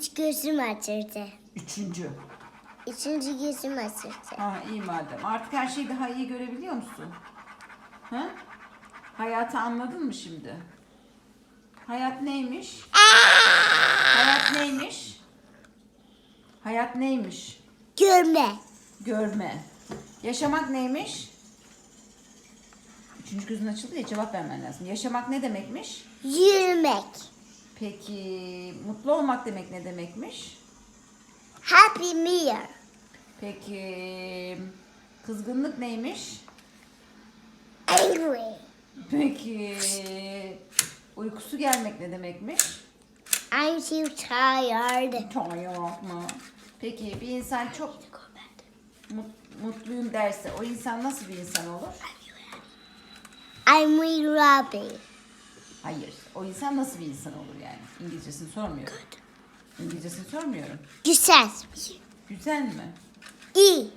Üç gözüm açıldı. Üçüncü. Üçüncü gözüm açıldı. Ha iyi madem. Artık her şeyi daha iyi görebiliyor musun? Ha? Hayatı anladın mı şimdi? Hayat neymiş? Hayat neymiş? Hayat neymiş? Görme. Görme. Yaşamak neymiş? Üçüncü gözün açıldı ya cevap vermen lazım. Yaşamak ne demekmiş? Yürümek. Peki mutlu olmak demek ne demekmiş? Happy meal. Peki kızgınlık neymiş? Angry. Peki uykusu gelmek ne demekmiş? I'm too tired. Yok mu? Peki bir insan çok mut- mutluyum derse o insan nasıl bir insan olur? I'm with Robbie. Hayır. O insan nasıl bir insan olur yani? İngilizcesini sormuyorum. İngilizcesini sormuyorum. Güzel. Güzel mi? İyi.